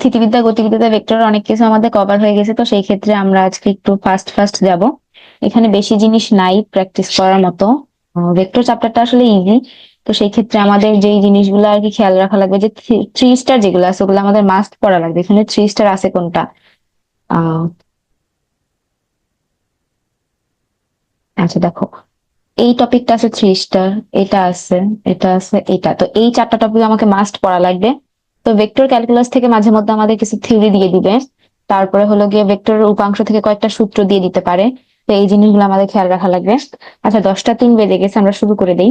স্থিতিবিদ্যা, গতিবিদ্যা vector অনেক কিছু আমাদের কভার হয়ে গেছে, তো সেই ক্ষেত্রে আমরা আজকে একটু ফাস্ট ফাস্ট যাব। এখানে বেশি জিনিস নাই প্র্যাকটিস করার মতো। ভেক্টর চ্যাপ্টারটা আসলে ইজি তো সেই ক্ষেত্রে আমাদের যেই জিনিসগুলো আর কি খেয়াল রাখা লাগবে যে থ্রি স্টার যেগুলো আছে, ওগুলো আমাদের মাস্ট পড়া লাগবে। এখানে থ্রি স্টার আছে কোনটা? আচ্ছা দেখো। এই টপিকটা আছে থ্রি স্টার এটা আছে এটা আছে, এটা। তো এই চারটা টপিক আমাকে মাস্ট পড়া লাগবে। তো ভেক্টর ক্যালকুলাস থেকে মাঝে মধ্যে আমাদের কিছু থিওরি দিয়ে দিবে। তারপরে হলো গিয়ে ভেক্টর উপাংশ থেকে কয়েকটা সূত্র দিয়ে দিতে পারে। তো এই জিনিসগুলো আমাদের খেয়াল রাখা লাগবে। আচ্ছা দশটা তিন বেজে গেছে, আমরা শুরু করে দিই।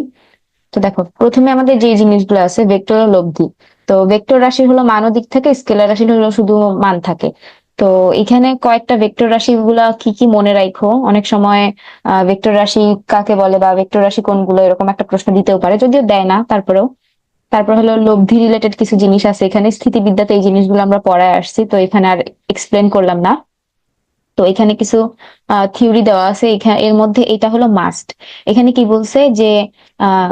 তো দেখো, প্রথমে আমাদের যে জিনিসগুলো আছে ভেক্টর লব্ধি। তো ভেক্টর রাশি হলো মান দিক থাকে স্কেলার রাশি হলো শুধু মান থাকে। তো এখানে কয়েকটা ভেক্টর রাশি গুলা কি কি মনে রাখো? অনেক সময় ভেক্টর রাশি কাকে বলে বা ভেক্টর রাশি কোনগুলো, এরকম একটা প্রশ্ন দিতেও পারে, যদিও দেয় না, তারপরেও। তারপর হলো লব্ধি রিলেটেড কিছু জিনিস আছে। এখানে স্থিতিবিদ্যাতে এই জিনিসগুলো আমরা পড়ায় আসছি, তো এখানে আর এক্সপ্লেন করলাম না। তো এখানে কিছু থিওরি দেওয়া আছে। এখানে এর মধ্যে এটা হলো মাস্ট এখানে কি বলছে যে, আহ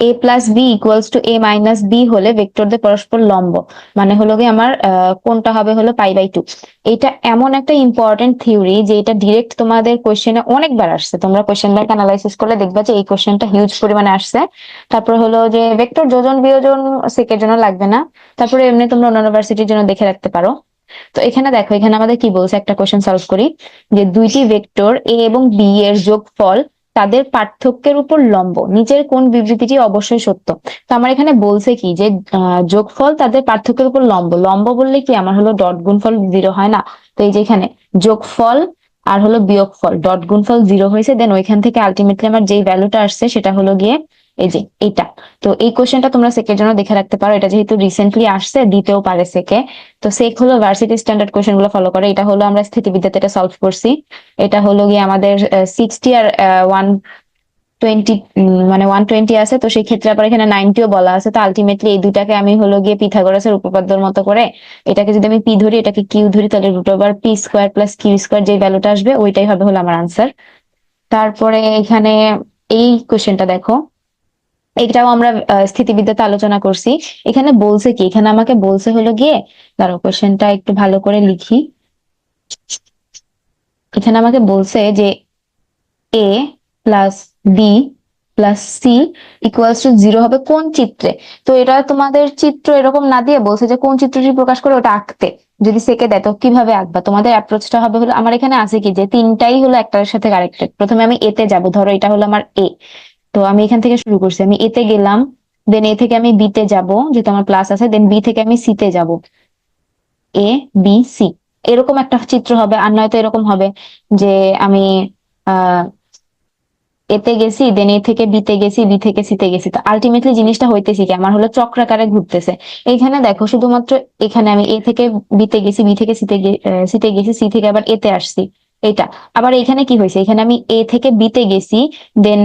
A plus B equals to A minus B হলে ভেক্টরদের পরস্পর লম্ব। মানে হলো গিয়ে আমার কোনটা হবে হলো পাই বাই টু এটা এমন একটা ইম্পর্টেন্ট থিওরি যে এটা ডিরেক্ট তোমাদের কোয়েশ্চেনে অনেকবার আসছে। তোমরা কোয়েশ্চেন ব্যাংক অ্যানালাইসিস করলে দেখবা যে এই কোয়েশ্চেনটা হিউজ পরিমাণে আসছে। তারপর হলো যে ভেক্টর যোজন বিয়োজন সেকের জন্য লাগবে না। তারপরে এমনি তোমরা অন্য ইউনিভার্সিটির জন্য দেখে রাখতে পারো। তো এখানে দেখো, এখানে আমাদের কি বলছে? একটা কোয়েশ্চেন সলভ করি। যে দুইটি ভেক্টর এ এবং বি এর যোগফল তাদের পার্থক্যের উপর লম্ব নিচের কোন বিবৃতিটি অবশ্যই সত্য। তো আমার এখানে বলছে কি যে যোগফল তাদের পার্থক্যের উপর লম্ব। লম্ব বললে কি আমার হলো ডট গুণফল জিরো হয় না? তো এই যে এখানে, যোগফল আর হলো বিয়োগফল, ডট গুণফল জিরো হয়েছে দেন ওইখান থেকে আলটিমেটলি আমার যেই ভ্যালুটা আসছে সেটা হলো গিয়ে এই যে এইটা। তো এই কোশ্চেনটা তোমরা সেকের জন্য দেখে রাখতে পারো। এটা যেহেতু রিসেন্টলি আসছে দিতেও পারে সেকে তো সেক হলো ভার্সিটি স্ট্যান্ডার্ড কোশ্চেনগুলো ফলো করে। এটা হলো আমরা স্থিতিবিদ্যাতে এটা সলভ করছি। এটা হলো গিয়ে আমাদের সিক্সটি আর ওয়ান টোয়েন্টি মানে ওয়ান টোয়েন্টি আছে। তো সেই ক্ষেত্রে আবার এখানে নাইনটিও বলা আছে। তো আলটিমেটলি এই দুটাকে আমি হলো গিয়ে পিথাগোরাসের উপপাদ্যর মতো করে এটাকে যদি আমি পি ধরি, এটাকে কিউ ধরি, তাহলে root over P square plus Q square যে ভ্যালুটা আসবে, ওইটাই হবে হলো আমার আনসার তারপরে এখানে এই কোশ্চেনটা দেখো। এটাও আমরা স্থিতিবিদ্যাতে আলোচনা করছি। এখানে বলছে কি? এখানে আমাকে বলছে হলো গিয়ে দাঁড়ো কোশ্চেনটা একটু ভালো করে লিখি। এখানে আমাকে বলছে যে A plus B plus C equals to zero হবে কোন চিত্রে? তো এটা তোমাদের চিত্র এরকম না দিয়ে বলছে যে, কোন চিত্রটি প্রকাশ করে ওটা আঁকতে। যদি সেকে দেয়, তো কীভাবে আঁকবা? তোমাদের অ্যাপ্রোচটা হবে হলো, আমার এখানে আছে কি যে, তিনটাই হলো একটার সাথে কারেক্টেড প্রথমে আমি এতে যাব, ধরো এটা হলো আমার এ তো আমি এখান থেকে শুরু করছি। আমি এতে গেলাম দেন এ থেকে আমি বি তে যাব, যেহেতু আমার প্লাস আছে দেন বি থেকে আমি সি তে যাব। এ বি সি এরকম একটা চিত্র হবে, আর নয়তো এরকম হবে যে আমি, আহ এতে গেছি দেন এ থেকে বিতে গেছি বি থেকে সিতে গেছি। তো আলটিমেটলি জিনিসটা হইতেছি কি, আমার হলো চক্রাকারে ঘুরতেছে। এইখানে দেখো, শুধুমাত্র এখানে আমি এ থেকে বিতে গেছি বি থেকে সিতে সিতে গেছি সি থেকে আবার এতে আসছি। এটা আবার এখানে কি হয়েছে এখানে আমি এ থেকে বিতে গেছি দেন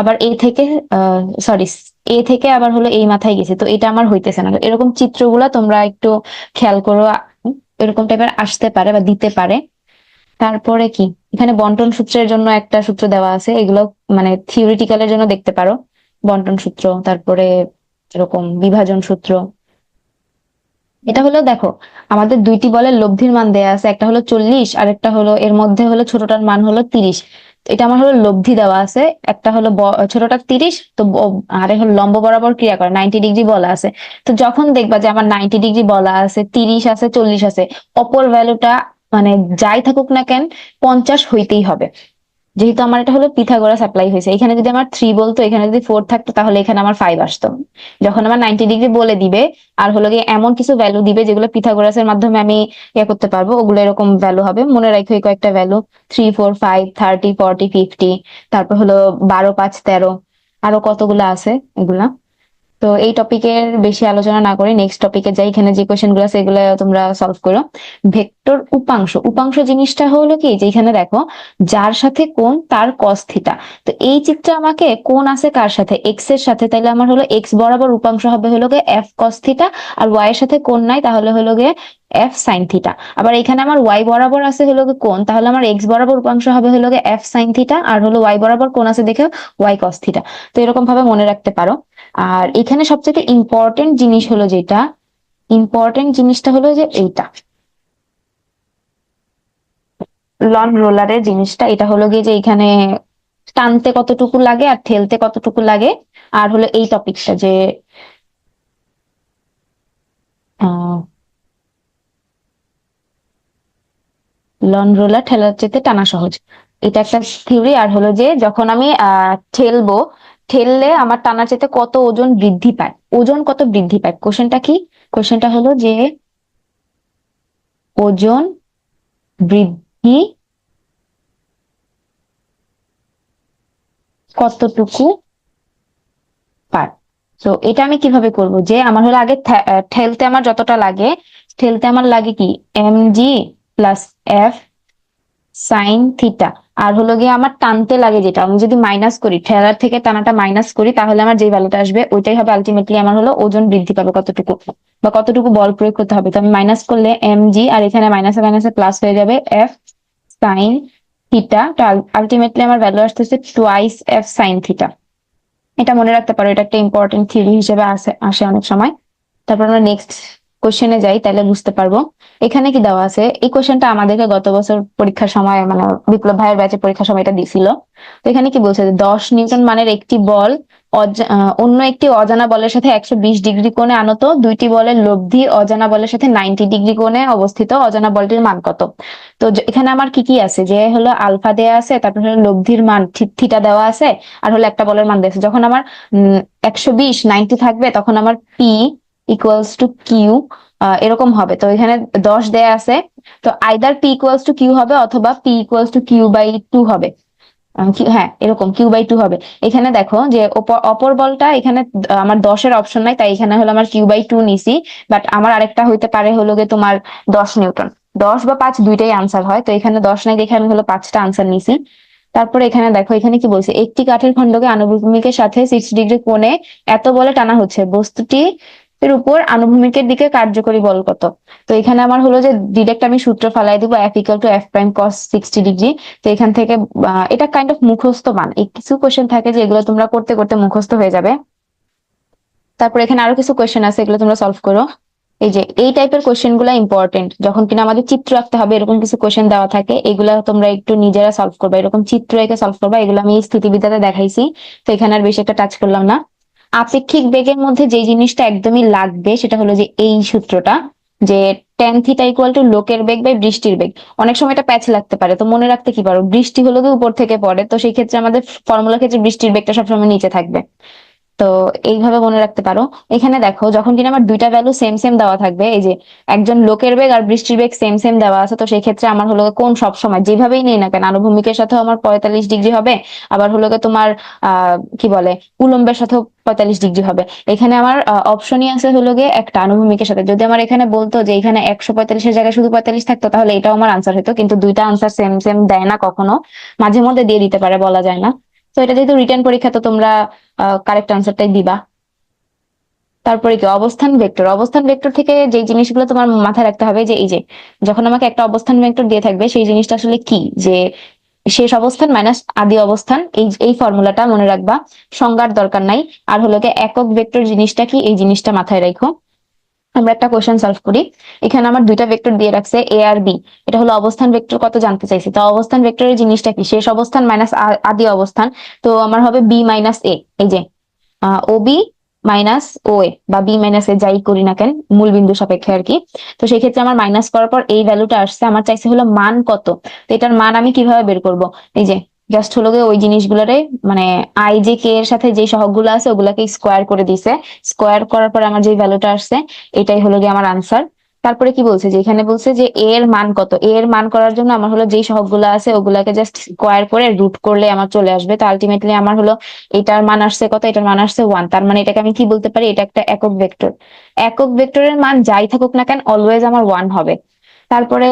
আবার এ থেকে সরি এ থেকে আবার হলো এই মাথায় গেছে। তো এটা আমার হইতেছে না। এরকম চিত্রগুলা তোমরা একটু খেয়াল করো এরকম টাইপের আসতে পারে বা দিতে পারে। তারপরে কি? এখানে বন্টন সূত্রের জন্য একটা সূত্র দেওয়া আছে। এগুলো মানে থিওরিটিক্যালের জন্য দেখতে পারো। বন্টন সূত্র, তারপরে এরকম বিভাজন সূত্র। এটা হলো দেখো, আমাদের দুইটি বলের লব্ধির মান দেয়া আছে। একটা হলো চল্লিশ আর একটা হলো, এর মধ্যে হলো ছোটটার মান হলো তিরিশ। এটা আমার হলো লব্ধি দেওয়া আছে। একটা হলো ছোটটা তিরিশ, তো আরে হলো লম্ব বরাবর ক্রিয়া করে নাইনটি ডিগ্রি বলা আছে। তো যখন দেখবা যে আমার নাইনটি ডিগ্রি বলা আছে, তিরিশ আছে, চল্লিশ আছে, অপর ভ্যালুটা মানে যাই থাকুক না কেন, পঞ্চাশ হইতেই হবে। যেহেতু আমার এটা হলো পিথাগোরাস অ্যাপ্লাই হয়েছে, এখানে যদি আমার থ্রি বলতো, এখানে যদি ফোর থাকতো, তাহলে এখানে আমার ফাইভ আসতো। যখন আমার নাইনটি ডিগ্রি বলে দিবে, আর হলো গিয়ে এমন কিছু ভ্যালু দিবে যেগুলো পিথাগোরাসের মাধ্যমে আমি ইয়ে করতে পারব, ওগুলো এরকম ভ্যালু হবে। মনে রাখি কয়েকটা value three four five thirty forty fifty তারপর হলো বারো, পাঁচ, তেরো, আরও কতগুলো আছে এগুলা? তো এই টপিকের বেশি আলোচনা না করে নেক্সট টপিকে যাই, এখানে যে কোয়েশ্চেনগুলো আছে, এগুলো তোমরা সলভ করো। ভেক্টর উপাংশ উপাংশ জিনিসটা হলো কি? যে এখানে দেখো, যার সাথে কোন তার কস থিটা তো এই চিত্রে আমাকে কোন আছে কার সাথে? এক্সের সাথে। তাহলে আমার হলো এক্স বরাবর উপাংশ হবে হলো গে এফ কস থিটা আর ওয়াই এর সাথে কোন নাই, তাহলে হলো গে এফ সাইন থিটা আবার এখানে আমার ওয়াই বরাবর আছে হলো কোন তাহলে আমার এক্স বরাবর উপাংশ হবে হলো এফ সাইন থিটা আর হলো ওয়াই বরাবর কোন আছে দেখে ওয়াই কস থিটা তো এরকম ভাবে মনে রাখতে পারো। আর এখানে সবচেয়ে ইম্পর্টেন্ট জিনিস হলো যেটা ইম্পর্টেন্ট জিনিসটা হলো যে এইটা। লন রোলারের জিনিসটা, এটা হলো গিয়ে যে এখানে টানতে কতটুকু লাগে আর ঠেলতে কতটুকু লাগে, আর হলো এই টপিকটা যে লন রোলার ঠেলার চেতে টানা সহজ। এটা একটা থিওরি আর হলো যে যখন আমি, আহ, ঠেলবো ঠেললে আমার টানার চেতে কত ওজন বৃদ্ধি পায়? ওজন কত বৃদ্ধি পায়? কোশ্চেনটা কি? কোশ্চেনটা হলো যে ওজন বৃদ্ধি কতটুকু পায়? তো এটা আমি কীভাবে করব? যে আমার হলো আগে ঠেলতে আমার যতটা লাগে, ঠেলতে আমার লাগে কি? M G plus F sine theta আর হলো গিয়ে আমার টানতে লাগে যেটা, আমি যদি মাইনাস করি ঠেলার থেকে টানাটা মাইনাস করি, তাহলে আমার যে ভ্যালুটা আসবে, ওইটাই হবে আলটিমেটলি আমার হলো ওজন বৃদ্ধি পাবে কতটুকু। বা কতটুকু বল প্রয়োগ করতে হবে। তো আমি মাইনাস করলে এম জি আর এখানে মাইনাসে মাইনাসে প্লাস হয়ে যাবে এফ সাইন থিটা আলটিমেটলি আমার ভ্যালু আসতেছে টুয়াইস এফ সাইন থিটা এটা মনে রাখতে পারো, এটা একটা ইম্পর্টেন্ট থিওরি হিসেবে আসে আসে অনেক সময়। তারপর আমরা নেক্সট কোশ্চেনে যাই, তাহলে বুঝতে পারব। এখানে কি দেওয়া আছে? এই কোশ্চেনটা আমাদেরকে গত বছর পরীক্ষার সময় মানে বিপ্লব ভাইয়ের ব্যাচে পরীক্ষার সময় এটা দিছিল। তো এখানে কি বলছে দশ নিউটন মানের একটি বল অন্য একটি অজানা বলের সাথে একশো বিশ ডিগ্রি কোণে আনত। দুইটি বলের লব্ধি অজানা বলের সাথে নাইনটি ডিগ্রি কোণে অবস্থিত। অজানা বলটির মান কত? তো এখানে আমার কি কি আছে? যে হলো আলফা দেয়া আছে, তারপর হলো লব্ধির মান থিটা দেওয়া আছে, আর হলো একটা বলের মান দেওয়া আছে। যখন আমার একশো বিশ, নাইনটি থাকবে, তখন আমার পি ইকুয়ালস টু কিউ এরকম হবে। তো এখানে দশ দেয়া আছে। তো either P equals to Q হবে অথবা P equals to Q by two হবে। হ্যাঁ এরকম কিউ বাই টু হবে। এখানে দেখো যে অপর- বলটা এখানে আমার দশের অপশন নাই, তাই এখানে হলো আমার কিউ বাই টু নিছি। বাট আমার আরেকটা হইতে পারে হলো গিয়ে তোমার দশ নিউটন। দশ বা পাঁচ দুইটাই আনসার হয়। তো এখানে দশ নাই দেখে আমি হলো পাঁচটা আনসার নিছি। তারপরে এখানে দেখো, এখানে কি বলছে? একটি কাঠের খণ্ডকে আনুভূমিকের সাথে সিক্স ডিগ্রি কোণে এত বলে টানা হচ্ছে। বস্তুটি এর উপর আনুভূমিকের দিকে কার্যকরী বল কত? তো এখানে আমার হলো যে ডিরেক্ট আমি সূত্র ফালাই দিব F equal to F prime cos sixty degree তো এখান থেকে এটা কাইন্ড অফ মুখস্থ মান। এই কিছু কোশ্চেন থাকে যে এগুলো তোমরা করতে করতে মুখস্থ হয়ে যাবে। তারপর এখানে আরও কিছু কোশ্চেন আছে, এগুলো তোমরা সলভ করো। এই যে, এই টাইপের কোশ্চেনগুলা ইম্পর্টেন্ট যখন কিনা আমাদের চিত্র আঁকতে হবে, এরকম কিছু কোশ্চেন দেওয়া থাকে, এগুলা তোমরা একটু নিজেরা সলভ করবে। এরকম চিত্র এঁকে সলভ করবা, এগুলো আমি স্থিতিবিদ্যাতে দেখাইছি। তো এখানে আর বেশি একটা টাচ করলাম না। আপেক্ষিক বেগের মধ্যে যে জিনিসটা একদমই লাগবে, সেটা হলো যে এই সূত্রটা, যে টেন থিটা ইকুয়াল টু লোকের বেগ বাই বৃষ্টির বেগ। অনেক সময় এটা প্যাচ লাগতে পারে, তো মনে রাখতে কি পারো? বৃষ্টি হলো কি উপর থেকে পড়ে, তো সেই ক্ষেত্রে আমাদের ফর্মুলার ক্ষেত্রে বৃষ্টির বেগটা সবসময় নিচে থাকবে। তো এইভাবে মনে রাখতে পারো। এখানে দেখো, যখন কিনা আমার দুইটা ভ্যালু সেম সেম দেওয়া থাকবে, এই যে একজন লোকের বেগ আর বৃষ্টির বেগ সেম সেম দেওয়া আছে, তো সেই ক্ষেত্রে আমার হলো কোন সব সময়, যেভাবেই নেই না কেন, আনুভূমিকের সাথে আমার পঁয়তাল্লিশ ডিগ্রি হবে, আবার হলো তোমার আহ কি বলে, উলম্বের সাথেও পঁয়তাল্লিশ ডিগ্রি হবে। এখানে আমার অপশনই আছে হলো গিয়ে একটা আনুভূমিকের সাথে। যদি আমার এখানে বলতো যে এখানে একশো পঁয়তাল্লিশের জায়গায় শুধু পঁয়তাল্লিশ থাকতো, তাহলে এটাও আমার আনসার হতো, কিন্তু দুইটা আনসার সেম সেম দেয় না কখনো। মাঝে মধ্যে দিয়ে দিতে পারে, বলা যায় না। তো এটা যেহেতু রিটার্ন পরীক্ষা, তো তোমরা কারেক্ট আনসারটাই দিবা। তারপরে কি? অবস্থান ভেক্টর অবস্থান ভেক্টর থেকে যে জিনিসগুলো তোমার মাথায় রাখতে হবে, যে এই যে, যখন আমাকে একটা অবস্থান ভেক্টর দিয়ে থাকবে, সেই জিনিসটা আসলে কি? যে, শেষ অবস্থান মাইনাস আদি অবস্থান, এই এই ফর্মুলাটা মনে রাখবা। সংজ্ঞার দরকার নাই। আর হলো একক ভেক্টর জিনিসটা কি? এই জিনিসটা মাথায় রাখো আমরা একটা কোশ্চেন সলভ করি। এখানে আমার দুইটা ভেক্টর দিয়ে রাখছে এ আর বি এটা হলো অবস্থান ভেক্টর কত জানতে চাইছি? তো অবস্থান ভেক্টরের জিনিসটা কি? শেষ অবস্থান মাইনাস আদি অবস্থান। তো আমার হবে বি মাইনাস এ এই যে ও বি মাইনাস ও এ বা বি মাইনাস এ যাই করি না কেন, মূল বিন্দু সাপেক্ষে আর কি। তো সেই ক্ষেত্রে আমার মাইনাস করার পর এই ভ্যালুটা আসছে। আমার চাইছে হলো মান কত। তো এটার মান আমি কীভাবে বের করব? এই যে জাস্ট হলো গিয়ে ওই জিনিসগুলোরে মানে আই যে কে এর সাথে যে সহগগুলো আছে, ওগুলাকে স্কোয়ার করে দিছে। স্কোয়ার করার পর আমার যে ভ্যালুটা আসছে, এটাই হলো গিয়ে আমার আনসার তারপরে কি বলছে? যে এখানে বলছে যে এ এর মান কত? এ এর মান করার জন্য আমার হলো যেই সহগগুলো আছে, ওগুলাকে জাস্ট স্কোয়ার করে রুট করলে আমার চলে আসবে। তো আলটিমেটলি আমার হলো এটার মান আসছে কত? এটার মান আসছে ওয়ান তার মানে এটাকে আমি কি বলতে পারি? এটা একটা একক ভেক্টর একক ভেক্টরের মান যাই থাকুক না কেন অলওয়েজ আমার ওয়ান হবে। তারপরে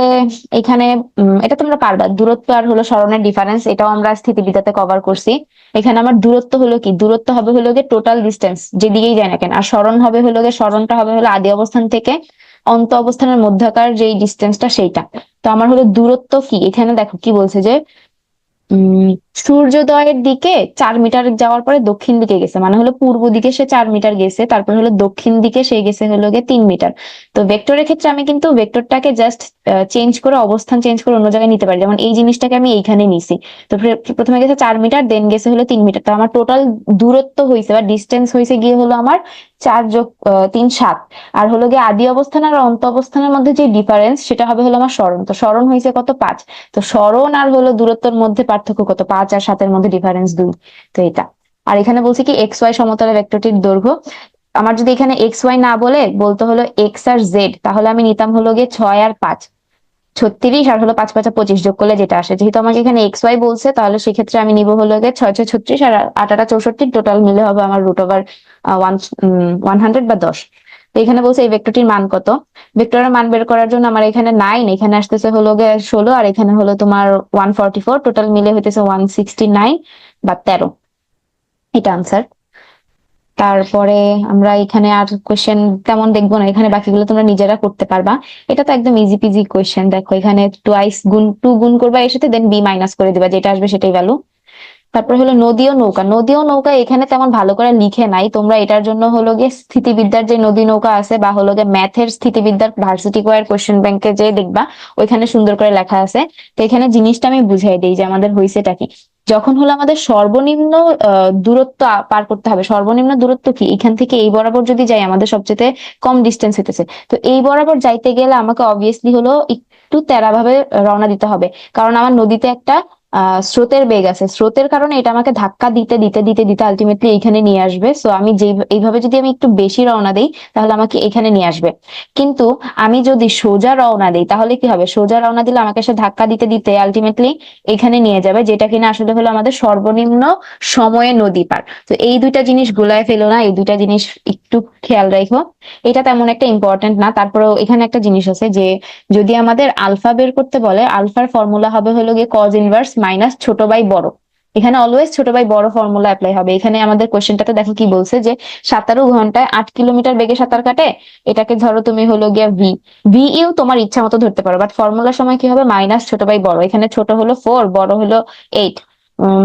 এখানে এটা তোমরা পারবা। দূরত্ব আর হলো স্মরণের ডিফারেন্স এটাও আমরা স্থিতিবিদ্যাতে কভার করছি। এখানে আমার দূরত্ব হলো কি? দূরত্ব হবে হলো গিয়ে টোটাল ডিস্টেন্স যেদিকেই যায় না কেন। আর স্মরণ হবে হলো গিয়ে, স্মরণটা হবে হলো আদি অবস্থান থেকে অন্ত অবস্থানের মধ্যকার যে ডিস্টেন্সটা সেইটা। তো আমার হলো দূরত্ব কি? এখানে দেখো কি বলছে যে সূর্যোদয়ের দিকে চার মিটার যাওয়ার পরে দক্ষিণ দিকে গেছে। মানে হলো পূর্ব দিকে সে চার মিটার গেছে, তারপর হলো দক্ষিণ দিকে সে গেছে হলো গিয়ে তিন মিটার। তো ভেক্টরের ক্ষেত্রে আমি কিন্তু ভেক্টরটাকে জাস্ট চেঞ্জ করে, অবস্থান চেঞ্জ করে অন্য জায়গায় নিতে পারি। যেমন এই জিনিসটাকে আমি এইখানে নিছি। তো প্রথমে গেছে চার মিটার দেন গেছে হলো তিন মিটার। তো আমার টোটাল দূরত্ব হয়েছে বা ডিস্টেন্স হয়েছে গিয়ে হলো আমার চার যোগ তিন, সাত। আর হলো গিয়ে আদি অবস্থান আর অন্ত অবস্থানের মধ্যে যে ডিফারেন্স সেটা হবে হলো আমার স্মরণ। তো স্মরণ হয়েছে কত? পাঁচ। তো স্মরণ আর হলো দূরত্বের মধ্যে পার্থক্য কত? পাঁচ আর সাতের মধ্যে ডিফারেন্স দুই। তো এটা। আর এখানে বলছি কি এক্স ওয়াই সমতলে ভেক্টরটির দৈর্ঘ্য। আমার যদি এখানে এক্স ওয়াই না বলে, বলতে হলো এক্স আর জেড তাহলে আমি নিতাম হলো গিয়ে ছয় আর পাঁচ। ছত্রিশ আর হলো পাঁচ, পাঁচা পঁচিশ, যোগ করলে যেটা আসে। যেহেতু আমাকে এখানে এক্স ওয়াই বলছে, তাহলে সেক্ষেত্রে আমি নিব হলো গিয়ে ছয় ছয়, ছত্রিশ আর আট, আটা চৌষট্টি। টোটাল মিলে হবে আমার রুট ওভার ওয়ান হান্ড্রেড বা দশ। এখানে বলছে এই ভেক্টরটির মান কত? ভেক্টরের মান বের করার জন্য আমার এখানে নাইন এখানে আসতেছে হলো ষোলো, আর এখানে হলো তোমার ওয়ান ফর্টি ফোর টোটাল মিলে হইতেছে ওয়ান সিক্সটি নাইন বা তেরো। এটা আনসার তারপরে আমরা এখানে আর কোয়েশ্চেন তেমন দেখব না। এখানে বাকিগুলো তোমরা নিজেরা করতে পারবা। এটা তো একদম ইজি পিজি কোয়েশ্চেন দেখো, এখানে টুয়াইস গুণ টু গুণ করবা এর সাথে দেন বি মাইনাস করে দিবা। যেটা আসবে সেটাই ভ্যালু তারপর হলো নদী ও নৌকা। নদী ও নৌকা এখানে তেমন ভালো করে লিখে নাই। তোমরা এটার জন্য হলো গিয়ে স্থিতিবিদ্যার যে নদী নৌকা আছে বা হলো গিয়ে ম্যাথের স্থিতিবিদ্যার ভার্সিটি কোয়ার কোয়েশ্চেন ব্যাংকে যে দেখবা, ওইখানে সুন্দর করে লেখা আছে। তো এখানে জিনিসটা আমি বুঝাই দিই যে আমাদের হয়েছেটা কি। যখন হলো আমাদের সর্বনিম্ন দূরত্ব পার করতে হবে। সর্বনিম্ন দূরত্ব কি? এখান থেকে এই বরাবর যদি যাই, আমাদের সবচেয়ে কম ডিস্টেন্স হইতেছে। তো এই বরাবর যাইতে গেলে আমাকে অবভিয়াসলি হলো একটু তেরা ভাবে রওনা দিতে হবে। কারণ আমার নদীতে একটা স্রোতের বেগ আছে। স্রোতের কারণে এটা আমাকে ধাক্কা দিতে দিতে দিতে দিতে আলটিমেটলি এইখানে নিয়ে আসবে। সো আমি যে এইভাবে যদি আমি একটু বেশি রওনা দিই, তাহলে আমাকে এখানে নিয়ে আসবে। কিন্তু আমি যদি সোজা রওনা দিই, তাহলে কি হবে? সোজা রওনা দিলে আমাকে সে ধাক্কা দিতে দিতে আলটিমেটলি এখানে নিয়ে যাবে, যেটা কিনা আসলে হলো আমাদের সর্বনিম্ন সময়ে নদী পার। তো এই দুইটা জিনিস গুলায় ফেলো না, এই দুইটা জিনিস একটু খেয়াল রাখো। এটা তেমন একটা ইম্পর্টেন্ট না। তারপরেও এখানে একটা জিনিস আছে যে, যদি আমাদের আলফা বের করতে বলে, আলফার ফর্মুলা হবে হলো গিয়ে কজ ইনভার্স মাইনাস ছোট বাই বড়। এখানে অলওয়েজ ছোট বাই বড় ফর্মুলা অ্যাপ্লাই হবে। এখানে আমাদের কোশ্চেনটাতে দেখো কি বলছে যে, সাঁতারু ঘন্টায় আট কিলোমিটার বেগে সাঁতার কাটে? এটাকে ধরো তুমি হলো গিয়া ভি ভি ইউ তোমার ইচ্ছা মতো ধরতে পারো বাট ফর্মুলার সময় কি হবে? মাইনাস ছোট বাই বড়। এখানে ছোট হলো ফোর বড় হলো eight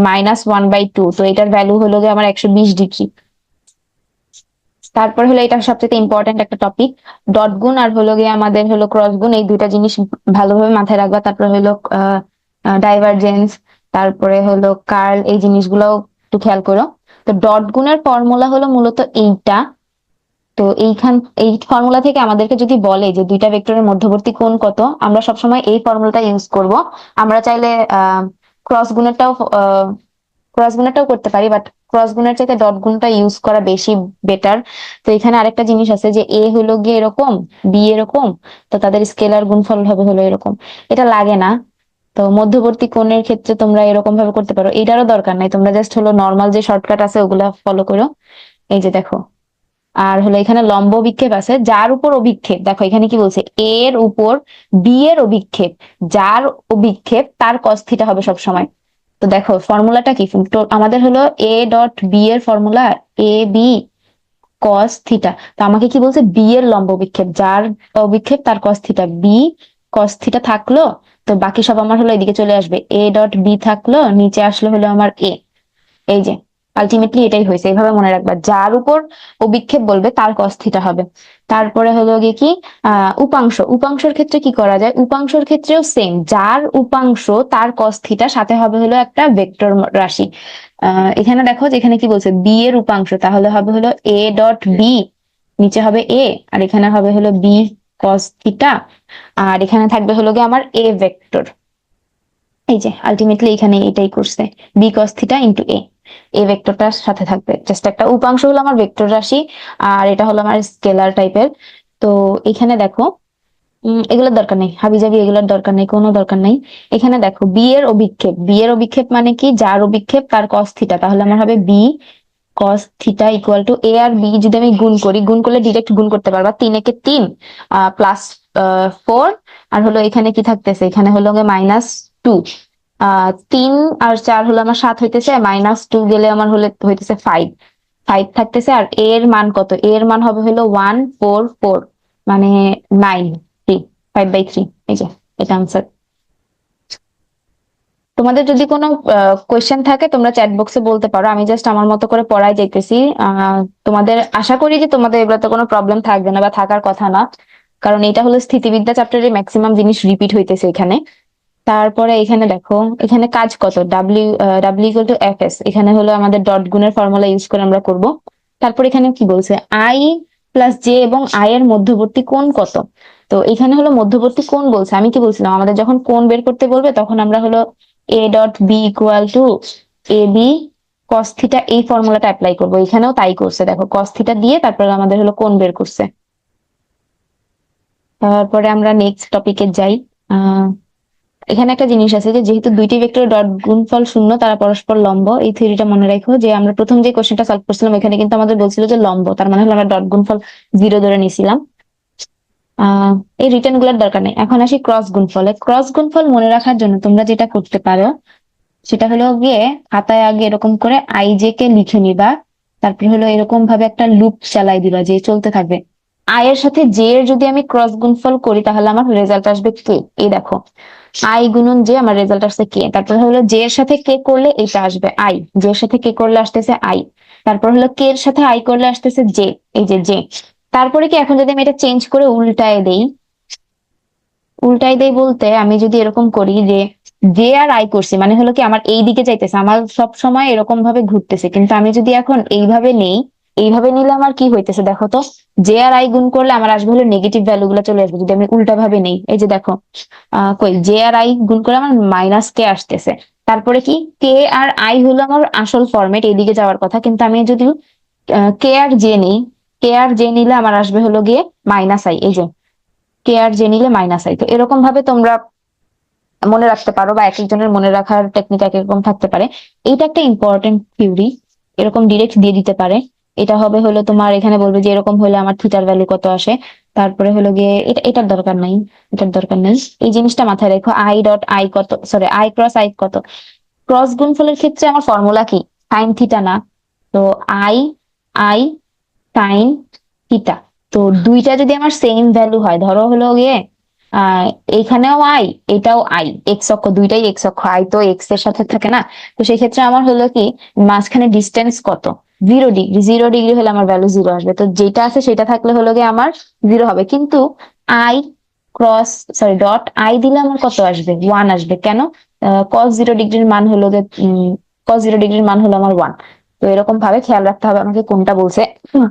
minus one by two তো এটার ভ্যালু হলো গিয়ে আমার একশো বিশ ডিগ্রি। তারপর হলো এটা সবচেয়ে ইম্পর্টেন্ট একটা টপিক ডট গুণ আর হলো গিয়ে আমাদের হলো ক্রস গুণ, এই দুইটা জিনিস ভালোভাবে মাথায় রাখবা। তারপরে হলো ডাইভারজেন্স তারপরে হলো কার্ল এই জিনিসগুলোও একটু খেয়াল করো। তো ডট গুণের ফর্মুলা হলো মূলত এইটা। তো এইখান, এই ফর্মুলা থেকে আমাদেরকে যদি বলে যে দুইটা ভেক্টরের মধ্যবর্তী কোণ কত, আমরা সবসময় এই ফর্মুলাটা ইউজ করব। আমরা চাইলে ক্রস গুণেরটাও ক্রস গুণেরটাও করতে পারি বাট ক্রস গুণের চাইতে ডট গুণটা ইউজ করা বেশি বেটার তো এখানে আরেকটা জিনিস আছে যে এ হলো গিয়ে এরকম বি এরকম, তো তাদের স্কেলার গুণফল হবে হলো এরকম। এটা লাগে না। তো মধ্যবর্তী কোণের ক্ষেত্রে তোমরা এরকম ভাবে করতে পারো। এটারও দরকার নাই, তোমরা জাস্ট হলো নর্মাল যে শর্টকাট আছে ওগুলা ফলো করো। এই যে দেখো। আর হলো এখানে লম্ব অভিক্ষেপ আছে, যার উপর অভিক্ষেপ, দেখো এখানে কি বলছে, এর উপর বি এর অভিক্ষেপ, যার অভিক্ষেপ তার কস্থিটা হবে সব সময় তো দেখো ফর্মুলাটা কি? আমাদের হলো এ ডট বি এর formula A B cos theta তো আমাকে কি বলছে? বি এর লম্ব অভিক্ষেপ, যার অভিক্ষেপ তার cos theta B cos theta থাকল তো বাকি সব আমার হলো এদিকে চলে আসবে। এ ডট বি থাকল, নিচে আসলো হলো আমার এ এই যে আলটিমেটলি এটাই হয়েছে এইভাবে মনে রাখবা। যার উপর অভিক্ষেপ বলবে, তার কস থিটা হবে। তারপরে হলো গিয়ে কি? উপাংশ। উপাংশের ক্ষেত্রে কি করা যায়? উপাংশের ক্ষেত্রেও সেম যার উপাংশ তার কস থিটা সাথে হবে হলো একটা ভেক্টর রাশি। এখানে দেখো এখানে কি বলছে? বি এর উপাংশ, তাহলে হবে হলো এ ডট বি নিচে হবে এ আর এখানে হবে হলো বি কস থিটা আর এখানে থাকবে হলো গিয়ে আমার এ ভেক্টর এই যে আলটিমেটলি এখানে এটাই করছে B cos theta into A এই ভেক্টরটার সাথে থাকবে। জাস্ট একটা উপাংশ হলো আমার ভেক্টর রাশি, আর এটা হলো আমার স্কেলার টাইপের তো এখানে দেখো এগুলোর দরকার নেই, হাবিজাবি এগুলোর দরকার নেই, কোনো দরকার নেই। এখানে দেখো বি এর অভিক্ষেপ। বি এর অভিক্ষেপ মানে কি? যার অভিক্ষেপ তার কস থিটা তাহলে আমার হবে B cos theta equal to A R B যদি আমি গুণ করি, গুণ করলে ডিরেক্ট গুণ করতে পারবা তিন একে তিন প্লাস ফোর আর হলো এখানে কি থাকতেছে? এখানে হলো মাইনাস টু তিন আর চার হলো আমার সাত হইতেছে মাইনাস টু গেলে আমার হলে হইতেছে ফাইভ ফাইভ থাকতেছে, আর এর মান কত? এর মান হবে হলো ওয়ান ফোর ফোর মানে nine three five by three এই যে, এটা আনসার তোমাদের যদি কোনো কোয়েশ্চেন থাকে, তোমরা চ্যাট বক্সে বলতে পারো। আমি জাস্ট আমার মতো করে পড়াই যাইতেছি। তোমাদের আশা করি যে তোমাদের এগুলোতে কোনো প্রবলেম থাকবে না বা থাকার কথা না। কারণ এটা হলো স্থিতিবিদ্যা চ্যাপ্টারে ম্যাক্সিমাম জিনিস রিপিট হইতেছে এখানে। তারপরে এখানে দেখো, এখানে কাজ কত? W W equal to F S এখানে হলো আমাদের ডট গুণের ফর্মুলা ইউজ করে আমরা করব। তারপর এখানে কি বলছে? আই প্লাস জে এবং আই এর মধ্যবর্তী কোণ কত? তো এখানে হলো মধ্যবর্তী কোণ বলছে। আমি কি বলছিলাম? আমাদের যখন কোণ বের করতে বলবে, তখন আমরা হলো A dot B equal to A B cos theta এই ফর্মুলাটা অ্যাপ্লাই করব। এখানেও তাই করছে। দেখো কস থিটা দিয়ে তারপরে আমাদের হলো কোণ বের করছে। তারপরে আমরা নেক্সট টপিকে যাই। এখানে একটা জিনিস আছে যে, যেহেতু দুইটি ভেক্টরের ডট গুণফল শূন্য, তারা পরস্পর লম্ব, এই থিওরিটা মনে রাখো যে, আমরা প্রথম যে কোশ্চেনটা সলভ করছিলাম এখানে কিন্তু আমাদের বলছিল যে লম্ব, তার মানে হলো আমরা ডট গুণফল জিরো ধরে নিছিলাম আহ এই রিটার্নগুলোর দরকার নেই। এখন আসি ক্রস গুণফলে। ক্রস গুণফল মনে রাখার জন্য তোমরা যেটা করতে পারো, সেটা হলো গিয়ে খাতায় আগে এরকম করে আইজে কে লিখে নিবা। তারপরে হলো এরকম ভাবে একটা লুপ চালাই দিবা যে চলতে থাকবে। আই এর সাথে জে এর যদি আমি ক্রস গুণফল করি, তাহলে আমার রেজাল্ট আসবে কে এই দেখো আই গুণন জে আমার রেজাল্ট আসছে কে তারপর হলো জে এর সাথে কে করলে এটা আসবে আই জে এর সাথে কে করলে আসতেছে আই তারপর হলো কে এর সাথে আই করলে আসতেছে জে এই যে জে তারপরে কি এখন যদি আমি এটা চেঞ্জ করে উল্টায় দেই? উল্টায় দেই বলতে আমি যদি এরকম করি যে জে আর আই করছি মানে হলো কি আমার এই দিকে চাইতেছে আমার সব সময় এরকম ভাবে ঘুরতেছে, কিন্তু আমি যদি এখন এইভাবে নেই, এইভাবে নিলে আমার কি হইতেছে দেখো তো? যে আর আই গুণ করলে আমার আসবে হলো নেগেটিভ ভ্যালু গুলো চলে আসবে, যদি আমি উল্টা ভাবে নেই। এই যে দেখো আহ কই জে আর আই গুণ করে আমার মাইনাস কে আসতেছে। তারপরে কি? কে আর আই হলো আমার আসল ফরম্যাট এইদিকে যাওয়ার কথা, কিন্তু আমি যদি কে আর জে নিই কে আর জে নিলে আমার আসবে হলো গিয়ে মাইনাস আই এই যে কে আর জে নিলে মাইনাস আই তো এরকম ভাবে তোমরা মনে রাখতে পারো বা এক একজনের মনে রাখার টেকনিক এক এরকম থাকতে পারে। এইটা একটা ইম্পর্টেন্ট থিওরি এরকম ডিরেক্ট দিয়ে দিতে পারে। এটা হবে হলো তোমার এখানে বলবে যে এরকম হলে আমার থিটার ভ্যালু কত আসে। তারপরে হলো গিয়ে এটা, এটার দরকার নাই, এটার দরকার নেই। এই জিনিসটা মাথায় রেখো আই ডট আই কত সরি আই ক্রস আই কত। ক্রস গুণফলের ক্ষেত্রে আমার ফর্মুলা কি? সাইন থিটা না। তো আই আই সাইন থিটা তো দুইটা যদি আমার সেম ভ্যালু হয়, ধরো হলো গিয়ে এখানেও আই এটাও আই এক্স অক্ষ, দুইটাই এক্স অক্ষ আই তো এক্সের সাথে থাকে না। তো সেই ক্ষেত্রে আমার হলো কি, মাঝখানে ডিস্টেন্স কত? জিরো ডিগ্রি জিরো ডিগ্রি হলে আমার ভ্যালু জিরো আসবে। তো যেটা আছে সেটা থাকলে হলো গিয়ে আমার জিরো হবে। কিন্তু I cross sorry dot I দিলে আমার কত আসবে? ওয়ান আসবে। কেন? কস জিরো ডিগ্রির মান হলো যে কস জিরো ডিগ্রির মান হলো আমার ওয়ান তো এরকম ভাবে খেয়াল রাখতে হবে আমাকে কোনটা বলছে।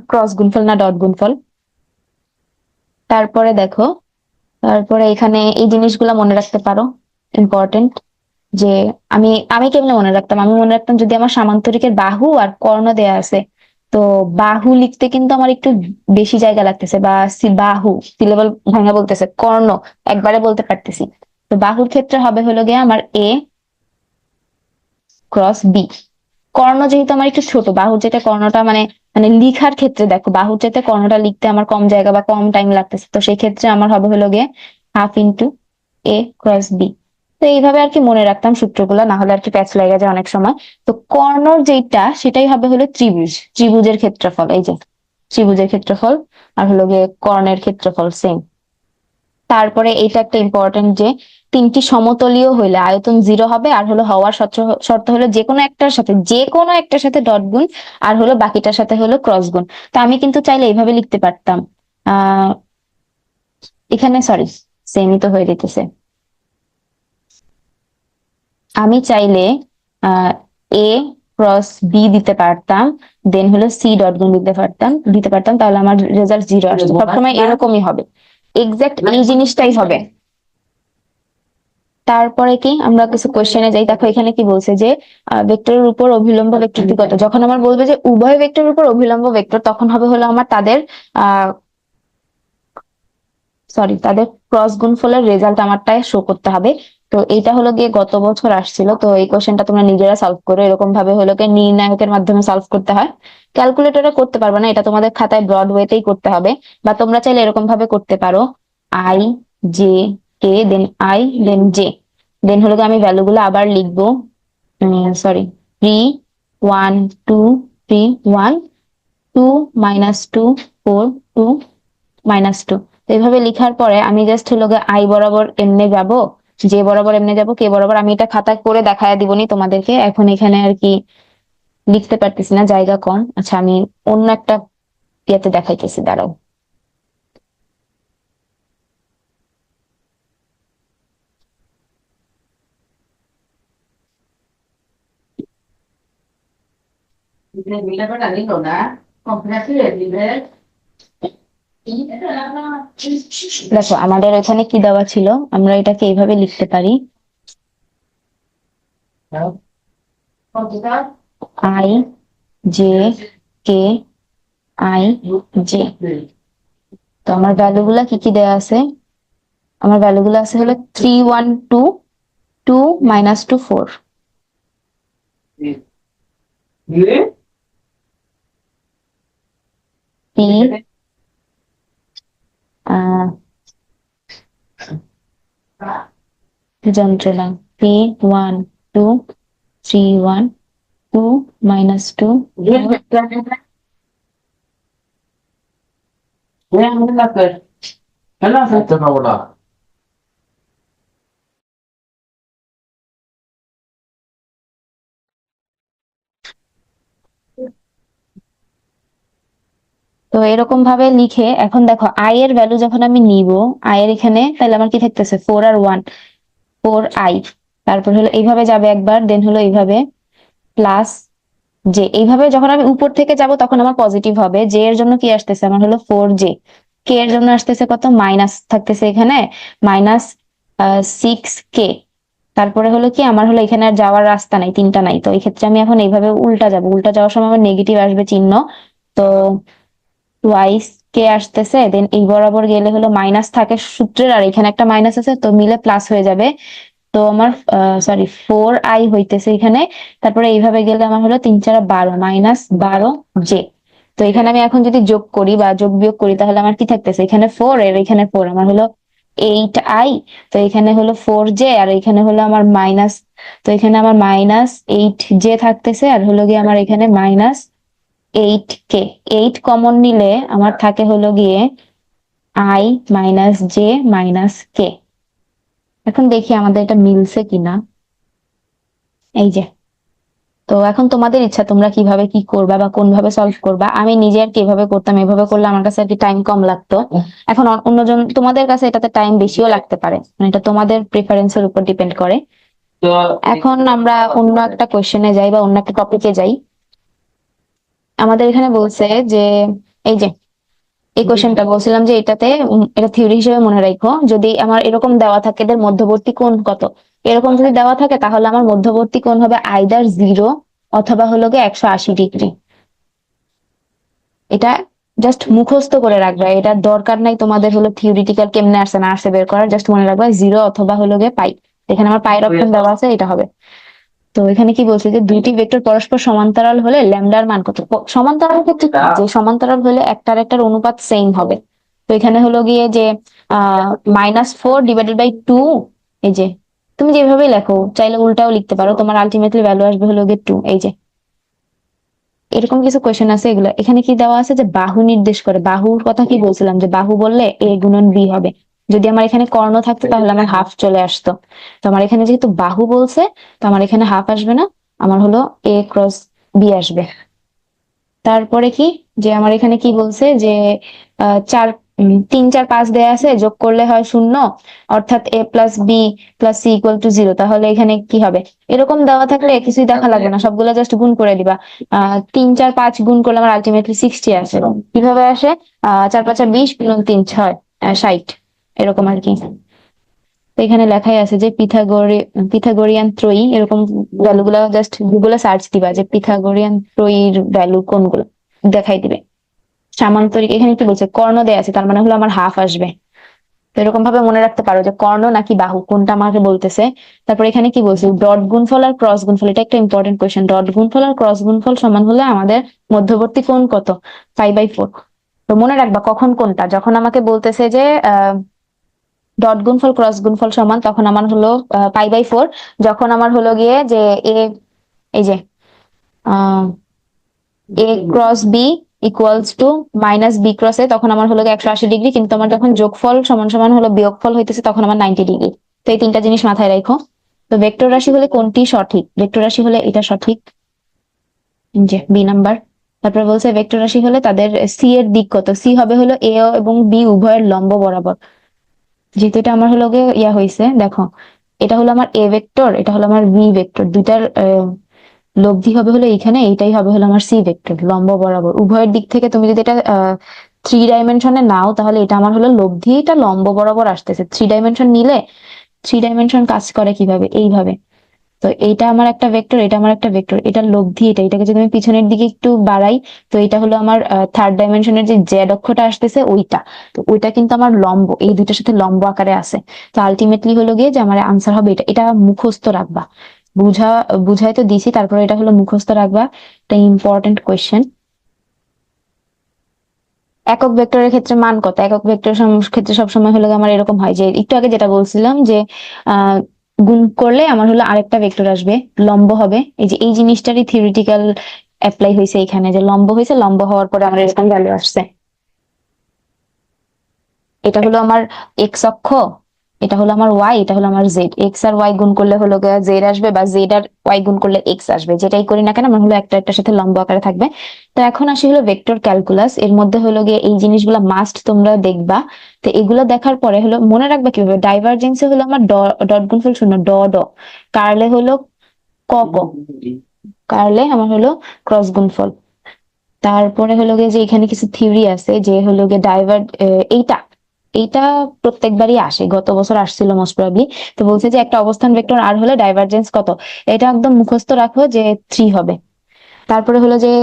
ক্রস গুণফল না ডট গুণফল? তারপরে দেখো, তারপরে এখানে এই জিনিসগুলো মনে রাখতে পারো ইম্পর্টেন্ট যে আমি আমি কেমনে মনে রাখতাম? আমি মনে রাখতাম যদি আমার সামান্তরিকের বাহু আর কর্ণ দেয়া আছে, তো বাহু লিখতে কিন্তু আমার একটু বেশি জায়গা লাগতেছে, বা বাহু সিলেবল ভাঙা বলতেছে, কর্ণ, একবারে বলতে পারতেছি। তো বাহুর ক্ষেত্রে হবে হলো গিয়ে আমার এ ক্রস বি কর্ণ যেহেতু আমার একটু ছোট, বাহুর যেতে কর্ণটা মানে মানে লিখার ক্ষেত্রে দেখো, বাহুর যেতে কর্ণটা লিখতে আমার কম জায়গা বা কম টাইম লাগতেছে। তো সেই ক্ষেত্রে আমার হবে হলো গিয়ে half into A cross B তো এইভাবে আর কি মনে রাখতাম সূত্রগুলো, না হলে আর কি প্যাচ লেগে যায় অনেক সময়। তো কর্ণর যেটা সেটাই হবে হলো ত্রিভুজ, ত্রিভুজের ক্ষেত্রফল, এই যে ত্রিভুজের ক্ষেত্রফল, আর হলো গিয়ে কর্ণের ক্ষেত্রফল সেম তারপরে এটা একটা ইম্পর্টেন্ট যে তিনটি সমতলীয় হইলে আয়তন জিরো হবে আর হলো হওয়ার শর্ত হলো যে কোনো একটার সাথে যে কোনো একটার সাথে ডট গুণ আর হলো বাকিটার সাথে হলো ক্রস গুণ। তো আমি কিন্তু চাইলে এইভাবে লিখতে পারতাম। আহ এখানে সরি সেমই তো হয়ে যেতেছে। আমি চাইলে আহ এ ক্রস বি দিতে পারতাম দেন হলো সি ডট গুণ দিতে পারতাম দিতে পারতাম তাহলে আমার রেজাল্ট জিরো আসতো। সবসময় এরকমই হবে। এক্সাক্ট এই জিনিসটাই হবে। তারপরে কি আমরা কিছু কোশ্চেনে যাই। দেখো, এখানে কি বলছে যে ভেক্টরের উপর অভিলম্ব ভেক্টরটি কত? যখন আমার বলবে যে উভয় ভেক্টরের উপর অভিলম্ব ভেক্টর তখন হবে হলো আমার তাদের, আহ সরি তাদের ক্রস গুণফলের রেজাল্ট আমারটাই শো করতে হবে। তো এটা হলো গিয়ে গত বছর আসছিল। তো এই কোশ্চেনটা তোমরা নিজেরা সলভ করো। এরকম ভাবে হলো গিয়ে নির্ণায়কের মাধ্যমে সলভ করতে হয়। ক্যালকুলেটরে করতে পারবে না। এটা তোমাদের খাতায় ব্রডওয়েতেই করতে হবে। বা তোমরা চাইলে এরকম ভাবে করতে পারো। I J K then I then J then হলো আমি ভ্যালু গুলো আবার লিখব। Sorry three one two three one two minus two four two minus two তো এইভাবে লিখার পরে আমি জাস্ট হলো আই বরাবর এমনি যাব। যে বরাবর এমনি যাব কে বরাবর। আমি এটা খাতা করে দেখায় দিবনি তোমাদেরকে। এখন এখানে আর কি লিখতে পারতেছি না, জায়গা কম। আচ্ছা আমি অন্য একটা ইয়েতে দেখাইতেছি, দাঁড়াও। দেখো, আমাদের এখানে কি দেওয়া ছিল? আমরা এটাকে এইভাবে লিখতে পারি। I J K I J. তো আমার ভ্যালু গুলা কি কি দেয়া আছে? আমার ভ্যালু গুলো আছে হলো three one two two minus two four ¿Libre? P আহ যন্ত্রণা P one two three one two minus two Voy তো এরকম ভাবে লিখে, এখন দেখো আই এর ভ্যালু যখন আমি নিব আই এর এখানে, তাহলে আমার কি থাকতেছে? ফোর আর ওয়ান ফোর আই তারপর হলো এইভাবে যাবে একবার দেন হলো এইভাবে প্লাস জে এইভাবে যখন আমি উপর থেকে যাব, তখন আমার পজিটিভ হবে জে এর জন্য কি আসতেছে? আমার হলো ফোর জে কে এর জন্য আসতেছে কত? মাইনাস থাকতেছে এখানে মাইনাস সিক্স কে তারপরে হলো কি? আমার হলো এখানে আর যাওয়ার রাস্তা নাই, তিনটা নাই, তো এই ক্ষেত্রে আমি এখন এইভাবে উল্টা যাব। উল্টা যাওয়ার সময় আমার নেগেটিভ আসবে চিহ্ন, তো টুয়াইস কে আসতেছে দেন এই বরাবর গেলে হলো মাইনাস থাকে সূত্রের, আর এখানে একটা মাইনাস আছে, তো মিলে প্লাস হয়ে যাবে। তো আমার সরি ফোর আই হইতেছে এখানে। তারপরে এইভাবে গেলে আমার হলো তিন চার বারো মাইনাস বারো জে তো এখানে আমি এখন যদি যোগ করি বা যোগ বিয়োগ করি, তাহলে আমার কি থাকতেছে? এখানে ফোর এর এখানে ফোর আমার হলো এইট আই তো এখানে হলো ফোর জে আর এখানে হলো আমার মাইনাস তো এখানে আমার মাইনাস এইট জে থাকতেছে, আর হলো গিয়ে আমার এখানে মাইনাস এইট কে এইট কমন নিলে আমার থাকে হলো গিয়ে I minus J minus K এখন দেখি আমাদের এটা মিলছে কিনা। এই যে। তো এখন তোমাদের ইচ্ছা তোমরা কীভাবে কি করবা বা কোন ভাবে সলভ করবা। আমি নিজে আর কীভাবে করতাম এভাবে করলে আমার কাছে আর কি টাইম কম লাগতো। এখন অন্যজন তোমাদের কাছে এটাতে টাইম বেশিও লাগতে পারে। মানে এটা তোমাদের প্রেফারেন্সের উপর ডিপেন্ড করে। এখন আমরা অন্য একটা কোশ্চেনে যাই বা অন্য একটা টপিকে যাই। আমাদের এখানে বলছে যে এই যে এই কোশ্চেনটা বলছিলাম যে এটাতে এটা থিওরি হিসেবে মনে রাখো যদি আমার এরকম দেওয়া থাকে এদের মধ্যবর্তী কোণ কত? এরকম যদি দেওয়া থাকে তাহলে আমার মধ্যবর্তী কোণ হবে আইদার জিরো অথবা হলো গিয়ে একশো আশি ডিগ্রি। এটা জাস্ট মুখস্থ করে রাখবে। এটা দরকার নাই তোমাদের হলো থিওরিটিক্যাল কেমনে আসছে না আসছে বের করার। জাস্ট মনে রাখবে জিরো অথবা হলো গিয়ে পাই এখানে আমার পাইয়ের অপশন দেওয়া আছে এটা হবে। তো এখানে কি বলছে যে দুইটি ভেক্টর পরস্পর সমান্তরাল হলে ল্যামডার মান কত? সমান্তরাল ক্ষেত্রে? যে সমান্তরাল হলে একটার একটার অনুপাত সেম হবে। তো এখানে হলো গিয়ে যে minus four divided by two এই যে, তুমি যেভাবে লেখো, চাইলে উল্টাও লিখতে পারো। তোমার আলটিমেটলি ভ্যালু আসবে হলো গিয়ে টু এই যে। এরকম কিছু কোয়েশ্চেন আছে এগুলো। এখানে কি দেওয়া আছে যে বাহু নির্দেশ করে? বাহুর কথা কি বলছিলাম? যে বাহু বললে এ গুণন বি হবে। যদি আমার এখানে কর্ণ থাকতো তাহলে আমার হাফ চলে আসতো। তো আমার এখানে যেহেতু বাহু বলছে তো আমার এখানে হাফ আসবে না আমার হলো এ ক্রস বি আসবে। তারপরে কি? যে আমার এখানে কি বলছে? যে চার তিন চার পাঁচ দেয়া আছে যোগ করলে হয় শূন্য অর্থাৎ A plus B plus C equal to zero তাহলে এখানে কি হবে? এরকম দেওয়া থাকলে কিছুই দেখা লাগবে না সবগুলো জাস্ট গুণ করে দিবা। আহ তিন চার পাঁচ গুণ করলে আমার আলটিমেটলি সিক্সটি আসে। কীভাবে আসে? আহ চার পাঁচ বিশ গুণ তিন ছয় আহ, ষাট। এরকম আর কি। তো এখানে লেখাই আছে যে পিথাগোরি, পিথাগোরিয়ান ত্রয়ী, এরকম ভ্যালু গুলো জাস্ট গুগলে সার্চ দিবা যে পিথাগোরিয়ান ত্রয়ীর ভ্যালু কোনগুলো, দেখাই দিবে। সামান্তরিক, এখানে কি বলছে? কর্ণ দেয়া আছে, তার মানে হলো আমার হাফ আসবে। এরকম ভাবে মনে রাখতে পারো যে কর্ণ নাকি বাহু, কোনটা আমাকে বলতেছে। তারপর এখানে কি বলছে? ডট গুণফল আর ক্রস গুণফল, এটা একটা ইম্পর্টেন্ট কোয়েশ্চেন ডট গুণফল আর ক্রস গুণফল সমান হলে আমাদের মধ্যবর্তী কোণ কত? ফাইভ বাই ফোর তো মনে রাখবা কখন কোনটা? যখন আমাকে বলতেছে যে, আহ ডট গুণফল ক্রস গুণফল সমান, তখন আমার হলো পাই বাই ফোর যখন আমার হলো গিয়ে যে এ এই যে A cross B equals to minus B cross A তখন আমার হলো একশো আশি ডিগ্রি কিন্তু আমার যখন যোগফল সমান সমান হলো, বিয়োগফল হইতেছে, তখন আমার নাইনটি ডিগ্রি তো এই তিনটা জিনিস মাথায় রাখো তো ভেক্টর রাশি হলে কোনটি সঠিক? ভেক্টর রাশি হলে এটা সঠিক। যে বি নাম্বার তারপর বলছে ভেক্টর রাশি হলে তাদের সি এর দিক কত? সি হবে হলো এ এবং বি উভয়ের লম্ব বরাবর। যেহেতু এটা আমার হলো ইয়া হয়েছে দেখো, এটা হলো আমার এ ভেক্টর এটা হলো আমার বি ভেক্টর দুইটার লব্ধি হবে হলো এখানে এইটাই হবে হলো আমার সি ভেক্টর লম্ব বরাবর। উভয়ের দিক থেকে তুমি যদি এটা থ্রি ডাইমেনশনে নাও, তাহলে এটা আমার হলো লব্ধি, এটা লম্ব বরাবর আসতেছে। থ্রি ডাইমেনশন নিলে থ্রি ডাইমেনশন কাজ করে কীভাবে? এইভাবে। তো এইটা আমার একটা ভেক্টর এটা আমার একটা ভেক্টর এটার লব্ধি এটা, এটাকে যদি আমি পিছনের দিকে একটু বাড়াই, তো এটা হলো আমার থার্ড ডাইমেনশনের যে জেড অক্ষটা আসতেছে ওইটা। তো ওইটা কিন্তু আমার লম্ব, এই দুইটার সাথে লম্ব আকারে আছে। তো আলটিমেটলি হলো গিয়ে যে আমার আনসার হবে এটা এটা মুখস্থ রাখবা। বুঝা, বুঝাই তো দিছি, তারপরে এটা হলো মুখস্থ রাখবা। এটা ইম্পর্টেন্ট কোয়েশ্চেন একক ভেক্টরের ক্ষেত্রে মান কত? একক ভেক্টর ক্ষেত্রে সবসময় হলো আমার এরকম হয় যে, একটু আগে যেটা বলছিলাম যে, আহ গুণ করলে আমার হলো আরেকটা ভেক্টর আসবে, লম্ব হবে। এই যে এই জিনিসটারই থিওরিটিক্যাল অ্যাপ্লাই হয়েছে এখানে, যে লম্ব হয়েছে, লম্ব হওয়ার পরে আমার এরকম ভ্যালু আসছে। এটা হলো আমার এক্স অক্ষ এটা হলো আমার ওয়াই এটা হলো আমার জেড এক্স আর ওয়াই গুণ করলে হলো জেড আসবে বা জেড আর ওয়াই গুণ করলে এক্স আসবে। যেটাই করি না কেন, আমার হলো একটা একটার সাথে লম্ব আকারে থাকবে। তো এখন আসি হলো ভেক্টর ক্যালকুলাস। এর মধ্যে হলো গিয়ে এই জিনিসগুলো মাস্ট তোমরা দেখবা। তো এগুলো দেখার পরে হলো মনে রাখবা কীভাবে? ডাইভারজেন্সে হলো আমার ড, ডট গুণফল শূন্য, ড ড। কার্লে হলো ক ক। কার্লে আমার হলো ক্রস গুণফল। তারপরে হলো গিয়ে যে এখানে কিছু থিওরি আছে, যে হলো গিয়ে ডাইভার এইটা। এইটা প্রত্যেকবারই আসে। গত বছর আসছিল মোস্ট প্রবাবলি তো বলছে যে একটা অবস্থান ভেক্টর আর হলে ডাইভারজেন্স কত? এটা একদম মুখস্থ রাখো যে থ্রি হবে। তারপরে হলো যে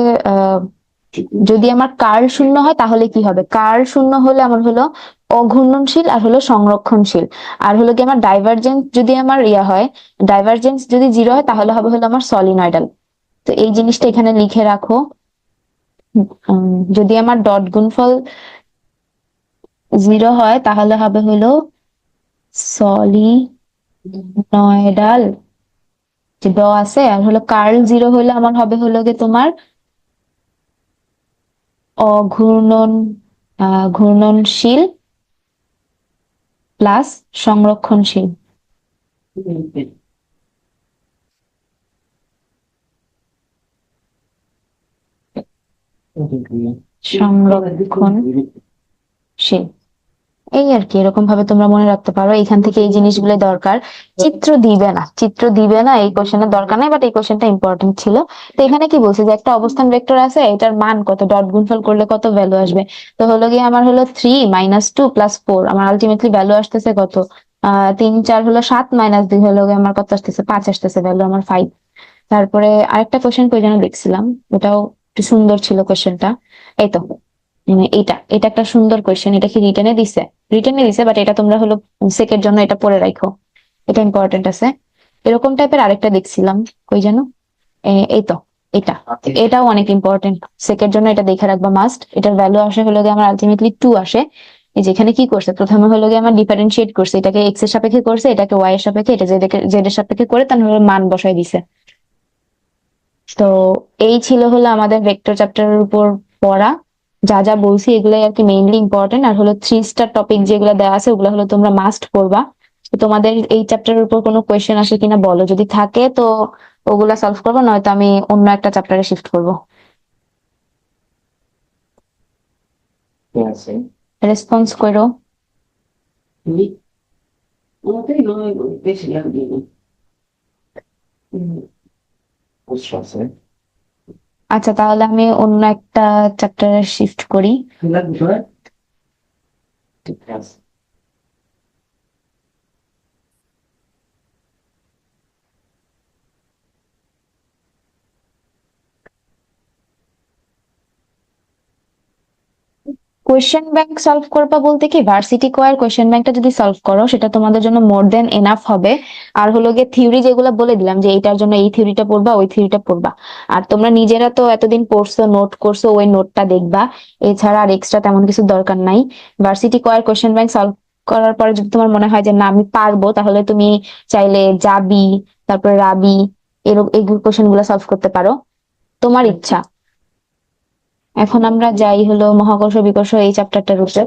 যদি আমার কার্ল শূন্য হয় তাহলে কি হবে? কার্ল শূন্য হলে আমার হলো অঘূর্ণনশীল আর হলো সংরক্ষণশীল। আর হলো কি আমার ডাইভারজেন্স যদি আমার ইয়া হয় ডাইভারজেন্স যদি জিরো হয় তাহলে হবে হলো আমার সলিনয়েডাল তো এই জিনিসটা এখানে লিখে রাখো। যদি আমার ডট গুণফল জিরো হয়, তাহলে হবে হলো সলিনয়েডাল। যে ড আছে, আর হলো কার্ল জিরো হলে আমার হবে হলো গে তোমার অঘূর্ণন ঘূর্ণনশীল প্লাস সংরক্ষণশীল। সংরক্ষণশীল। এই আর কি, এরকম ভাবে তোমরা মনে রাখতে পারো, এখান থেকে এই জিনিসগুলো দরকার। চিত্র দিবে না, চিত্র দিবে না, এই কোশ্চেনের দরকার নাই বাট এই কোশ্চেনটা ইম্পর্টেন্ট ছিল। তো এখানে কি বলছে যে একটা অবস্থান ভেক্টর আছে, এটার মান কত ডট গুণফল করলে কত ভ্যালু আসবে? তো হলো গিয়ে আমার হলো three minus two plus four আমার আলটিমেটলি ভ্যালু আসতেছে কত? আহ, তিন, চার হলো সাত মাইনাস দুই হলো গিয়ে আমার কত আসতেছে? পাঁচ আসতেছে ভ্যালু আমার ফাইভ তারপরে আরেকটা কোশ্চেন কই যেন দেখছিলাম, ওটাও একটু সুন্দর ছিল কোশ্চেনটা এই তো মানে এটা এটা একটা সুন্দর কোয়েশ্চেন এটা কি রিটেনে দিছে? রিটেনে দিছে বাট এটা তোমরা হলো সেকের জন্য এটা পড়ে রাখো। এটা ইম্পর্টেন্ট আছে। এরকম টাইপের আরেকটা দেখছিলাম। কই এ- এই তো এটা। এটাও অনেক ইম্পর্টেন্ট সেকের জন্য এটা দেখে রাখবা মাস্ট এটার ভ্যালু আসে হলো গিয়ে আমার আলটিমেটলি টু আসে। এই যেখানে কি করছে? প্রথমে হলো গিয়ে আমার ডিফারেন্সিয়েট করছে। এটাকে এক্সের সাপেক্ষে করছে এটাকে ওয়াই এর সাপেক্ষে এটা জেড জেড এর সাপেক্ষে করে তার হলো মান বসাই দিছে। তো এই ছিল হলো আমাদের ভেক্টর চ্যাপ্টারের উপর পড়া। যা যা বলছি এগুলাই আর কি মেইনলি ইম্পর্টেন্ট আর হলো থ্রি স্টার টপিক যেগুলো দেওয়া আছে ওগুলো হলো তোমরা মাস্ট করবা তো তোমাদের এই চ্যাপ্টারের উপর কোনো কোয়েশ্চেন আসে কিনা বলো। যদি থাকে তো ওগুলা সলভ করব নয়তো আমি অন্য একটা চ্যাপ্টারে শিফট করব। আছে। রেসপন্স করো। বেশি লাগবে না প্রশ্ন আছে আচ্ছা তাহলে আমি অন্য একটা চ্যাপ্টারে শিফট করি। ঠিক আছে কোয়েশ্চেন ব্যাংক সলভ করবা বলতে কি ভার্সিটি কোয়ার কোয়েশ্চেন ব্যাংকটা যদি সলভ করো সেটা তোমাদের জন্য মোর দেন এনাফ হবে। আর হলো গিয়ে থিওরি যেগুলো বলে দিলাম যে এইটার জন্য এই থিওরিটা পড়বা ওই থিওরিটা পড়বা। আর তোমরা নিজেরা তো এতদিন পড়ছো নোট করছ ওই নোটটা দেখবা। এছাড়া আর এক্সট্রা তেমন কিছু দরকার নাই। ভার্সিটি কোয়ার কোয়েশ্চেন ব্যাংক সলভ করার পরে যদি তোমার মনে হয় যে না আমি পারব তাহলে তুমি চাইলে যাবি তারপরে রাবি এরকম এই কোয়েশ্চেনগুলো সলভ করতে পারো। তোমার ইচ্ছা। এখন আমরা যাই হলো মহাকর্ষ বিকর্ষ এই চ্যাপ্টারটার উপরে।